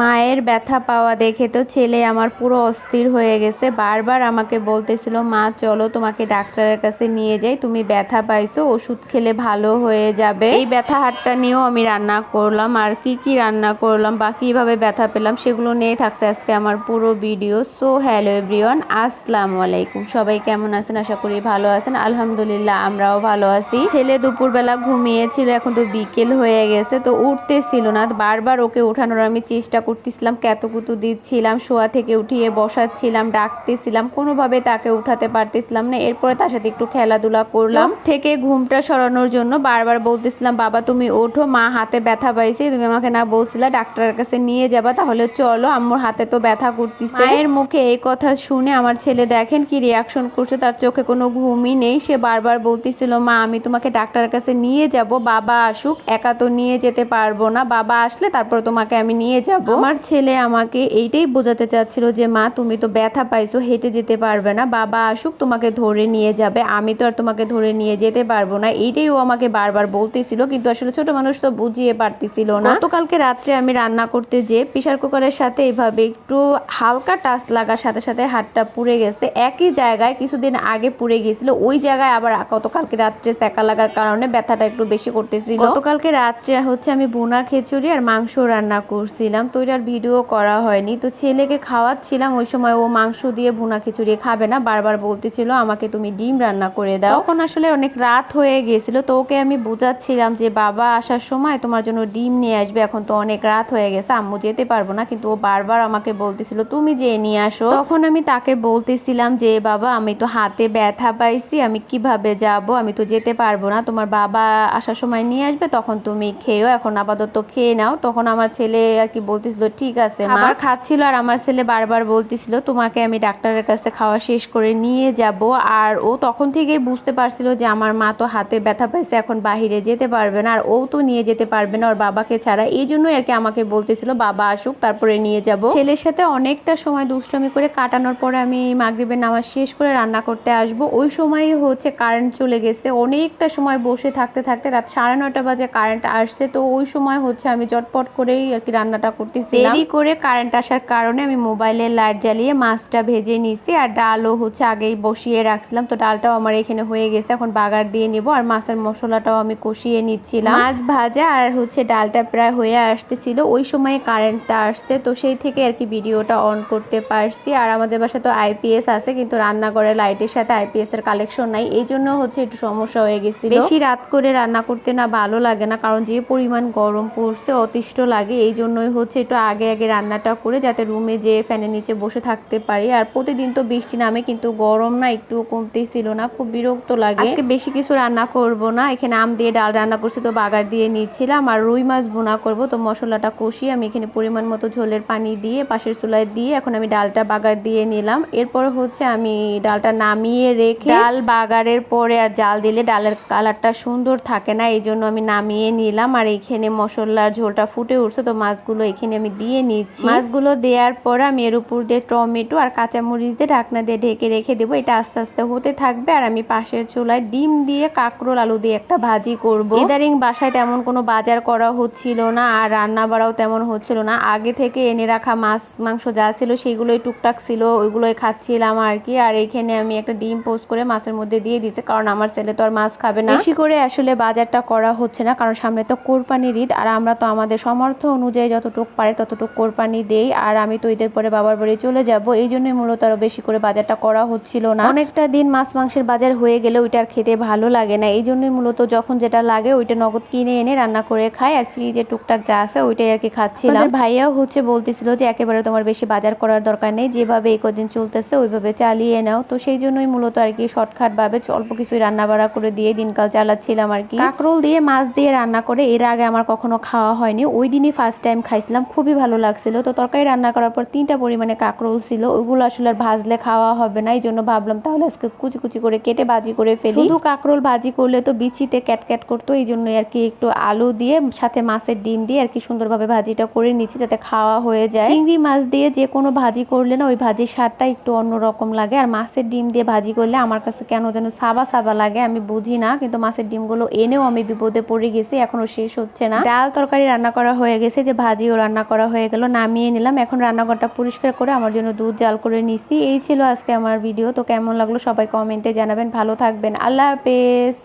মায়ের ব্যথা পাওয়া দেখে তো ছেলে আমার পুরো অস্থির হয়ে গেছে। বারবার আমাকে বলতেছিল, মা, চলো তোমাকে ডাক্তারের কাছে নিয়ে যাই, তুমি ব্যথা পাইছো, ওষুধ খেলে ভালো হয়ে যাবে। এই ব্যথা হাটটা নিয়েও আমি রান্না করলাম। আর কি কি রান্না করলাম, বা কীভাবে ব্যথা পেলাম, সেগুলো নিয়ে থাকছে আজকে আমার পুরো ভিডিও। সো, হ্যালো এভরিওয়ান, আসসালামু আলাইকুম। সবাই কেমন আছেন? আশা করি ভালো আছেন। আলহামদুলিল্লাহ, আমরাও ভালো আছি। ছেলে দুপুরবেলা ঘুমিয়েছিল, এখন তো বিকেল হয়ে গেছে, তো উঠতেছিল না। বারবার ওকে ওঠানোর আমি চেষ্টা করতেছিলাম কুতু দিচ্ছিলাম শোয়া থেকে উঠিয়ে বসাচ্ছিলাম ডাকতেছিলাম কোনোভাবে তাকে উঠাতে পারতেছিলাম না। এরপরে তার সাথে একটু খেলাধুলা করলাম। থেকে ঘুমটা সরানোর জন্য বারবার বলতেছিলাম বাবা তুমি ওঠো মা হাতে ব্যথা পাইছে তুমি আমাকে না বলছিলা ডাক্তারের কাছে নিয়ে যাবা তাহলে চলো আম্মুর হাতে তো ব্যথা করতেছে। মায়ের মুখে এই কথা শুনে আমার ছেলে দেখেন কি রিয়াকশন করছে তার চোখে কোনো ঘুমই নেই। সে বারবার বলতেছিল মা আমি তোমাকে ডাক্তারের কাছে নিয়ে যাব বাবা আসুক একা তো নিয়ে যেতে পারব না বাবা আসলে তারপর তোমাকে আমি নিয়ে যাব। আমার ছেলে আমাকে এইটাই বোঝাতে চাচ্ছিল যে, মা, তুমি তো ব্যথা পাইছো, হেঁটে যেতে পারবে না। বাবা আসুক, তোমাকে ধরে নিয়ে যাবে। আমি তো আর তোমাকে ধরে নিয়ে যেতে পারব না। এইটাই ও আমাকে বারবার বলতেছিল, কিন্তু আসলে ছোট মানুষ তো বুঝিয়ে পারতেছিল না। গতকালকে রাত্রে আমি রান্না করতে যে প্রেশার কুকারের সাথে এভাবে একটু হালকা টাচ লাগার সাথে সাথে হাতটা পুড়ে গেছে। একই জায়গায় কিছুদিন আগে পুড়ে গিয়েছিল, ওই জায়গায় আবার গতকালকে রাত্রে সেকা লাগার কারণে ব্যথাটা একটু বেশি করতেছিল। গতকালকে রাত্রে হচ্ছে আমি বোনা খিচুড়ি আর মাংস রান্না করছিলাম। তো এটার ভিডিও করা হয়নি। তো ছেলেকে খাওয়াচ্ছিলাম, ওই সময় ও মাংস দিয়ে ভুনা খিচুড়ি খাবে না। বারবার বলতেছিল, আমাকে তুমি ডিম রান্না করে দাও। তখন আসলে অনেক রাত হয়ে গিয়েছিল তো ওকে আমি বোঝাচ্ছিলাম যে, বাবা আসার সময় তোমার জন্য ডিম নিয়ে আসবে। এখন তো অনেক রাত হয়ে গেছে, আম্মু যেতে পারব না। কিন্তু ও বারবার আমাকে বলতেছিল, তুমি যে নিয়ে আসো। তখন আমি তাকে বলতেছিলাম যে, বাবা, আমি তো হাতে ব্যথা পাইছি, আমি কীভাবে যাব? আমি তো যেতে পারব না। তোমার বাবা আসার সময় নিয়ে আসবে, তখন তুমি খেয়েও এখন আপাতত খেয়ে নাও। তখন আমার ছেলে আর কি বলতেছিল, ঠিক আছে, মা। খাচ্ছিল আর আমার ছেলে বারবার বলতেছিল, তোমাকে আমি ডাক্তারের কাছে খাওয়া শেষ করে নিয়ে যাব। আর ও তখন থেকেই বুঝতে পারছিল যে আমার মা তো হাতে ব্যথা পাইছে, এখন বাহিরে যেতে পারবে না, আর ও তো নিয়ে যেতে পারবে না, ওর বাবাকে ছাড়া। এই জন্যই আর কি আমাকে বলতেছিল, বাবা আসুক, তারপরে নিয়ে যাব। ছেলের সাথে অনেকটা সময় দুষ্টমি করে কাটানোর পরে আমি মাগরিবের নামাজ শেষ করে রান্না করতে আসব। ওই সময়ই হচ্ছে কারেন্ট চলে গেছে। অনেকটা সময় বসে থাকতে থাকতে রাত সাড়ে নটা বাজে কারেন্ট আসছে, তো ওই সময় হচ্ছে আমি চটপট করেই আর কি রান্নাটা করতেছি দেরি করে কারেন্ট আসার কারণে আমি মোবাইলে লাইট জ্বালিয়ে মাছটা ভেজে নিছি আর ডালও হচ্ছে আগেই বসিয়ে রাখছিলাম। তো ডালটাও আমার এখানে হয়ে গেছে এখন বাগার দিয়ে নিব আর মাছের মশলাটাও আমি কষিয়ে নিচ্ছিলাম। মাছ ভাজা আর হচ্ছে ডালটা প্রায় হয়ে আসতেছিল ওই সময় কারেন্টটা আসছে তো সেই থেকে আর কি ভিডিওটা অন করতে পারছি। আর আমাদের বাসা তো আইপিএস আছে কিন্তু রান্নাঘরে লাইটের সাথে আইপিএস এর কালেকশন নাই এই জন্য হচ্ছে একটু সমস্যা হয়ে গেছিল। বেশি রাত করে রান্না করতে না ভালো লাগে না কারণ যে পরিমাণ গরম পড়ছে অতিষ্ঠ লাগে এই জন্যই হচ্ছে একটু আগে আগে রান্নাটা করে যাতে রুমে যে ফ্যানের নিচে বসে থাকতে পারি। আর প্রতিদিন তো বৃষ্টি নামে কিন্তু গরম না একটু কমতেই ছিল না খুব বিরক্ত লাগে। আজকে বেশি কিছু রান্না করব না এখানে আম দিয়ে ডাল রান্না করছি তো বাগার দিয়ে নিচ্ছিলাম আর রুই মাছ বোনা করব তো মশলাটা কষিয়ে আমি এখানে পরিমাণ মতো ঝোলের পানি দিয়ে পাশের চুলায় দিয়ে এখন আমি ডালটা বাগার দিয়ে নিলাম। এরপর হচ্ছে আমি ডালটা নামিয়ে রেখে ডাল বাগারের পরে আর জাল দিলে ডালের কালারটা সুন্দর থাকে না এই জন্য আমি নামিয়ে নিলাম। আর এখানে মশলার ঝোলটা ফুটে উঠছে তো মাছগুলো এখানে আমি দিয়ে নিচ্ছি। মাছগুলো দেওয়ার পর আমি এর উপর দিয়ে টমেটো আর কাঁচামরিচ দিয়ে ঢাকনা দিয়ে ঢেকে রেখে দেবো। এটা আস্তে আস্তে হতে থাকবে আর আমি পাশের চুলায় ডিম দিয়ে কাঁকরোল আলু দিয়ে একটা ভাজি করব। ইদারিং বাসায় তেমন কোনো বাজার করা হচ্ছিল না আর রান্না বাড়াও তেমন হচ্ছিল না। আগে থেকে এনে রাখা মাছ মাংস যা ছিল সেগুলোই টুকটাক ছিল ওইগুলোই খাচ্ছিলাম আর কি। আর এখানে আমি একটা ডিম পোস্ট করে মাছের মধ্যে দিয়ে দিয়েছি কারণ আমার ছেলে তো আর মাছ খাবে না। বেশি করে আসলে বাজারটা করা হচ্ছে না কারণ সামনে তো কোরবানির ঈদ আর আমরা তো আমাদের সমর্থ অনুযায়ী যতটুক পারে ততটুক কোরবানি দেই আর আমি তো ঈদের পরে বাবার বাড়ি চলে যাব এই জন্যই মূলত আরও বেশি করে বাজারটা করা হচ্ছিল না। অনেকটা দিন মাছ মাংসের বাজার হয়ে গেলে ওইটার খেতে ভালো লাগে না এই জন্যই মূলত যখন যেটা লাগে ওইটা নগদ কিনে এনে রান্না করে খাই আর ফ্রিজে টুকটাক যা আছে ওইটাই আর কি খাচ্ছিলাম। ভাইয়াও হচ্ছে বলতেছিল যে একেবারে তোমার বেশি বাজার করার দরকার নেই যেভাবে এই কদিন চলতেছে ওইভাবে চালিয়ে নাও। তো সেই জন্যই মূলত আর কি শর্টকাট ভাবে অল্প কিছুই রান্না বাড়া করে দিয়ে দিনকাল চালাচ্ছিলাম আর কি। কাকরোল দিয়ে মাছ দিয়ে রান্না করে এর আগে আমার কখনো খাওয়া হয়নি ওই দিনই ফার্স্ট টাইম খাইছিলাম খুবই ভালো লাগছিল। তো তরকারি রান্না করার পর তিনটা পরিমাণে কাকরোল ছিল ওইগুলো আসলে আর ভাজলে খাওয়া হবে না এই জন্য ভাবলাম তাহলে আজকে কুচি কুচি করে কেটে ভাজি করে ফেলি। শুধু কাকরোল ভাজি করলে তো বিচিতে ক্যাট ক্যাট করতো এই জন্যই আর কি একটু আলু দিয়ে সাথে মাছের ডিম দিয়ে আর কি সুন্দরভাবে ভাজিটা করে নিচ্ছি যাতে খাওয়া হয়ে যায়। চিংড়ি মাছ দিয়ে যে কোনো ভাজি করলে না ওই ভাজির স্বাদটা একটু অন্যরকম লাগে। আর মাছের ডিম দিয়ে ভাজি করলে আমার কাছে কেন যেন সাবা সাবা লাগে আমি বুঝি না কিন্তু মাছের ডিমগুলো এনেও আমি বিপদে পড়ে গেছি এখনও শেষ হচ্ছে না। ডাল তরকারি রান্না করা হয়ে গেছে যে ভাজিও রান্না করা হয়ে গেল, নামিয়ে নিলাম। এখন রান্নাঘরটা পরিষ্কার করে আমার জন্য দুধ জাল করে নিছি এই ছিল আজকে আমার ভিডিও। তো কেমন লাগল সবাই কমেন্টে জানাবেন। ভালো থাকবেন। আল্লাহ হাফেজ।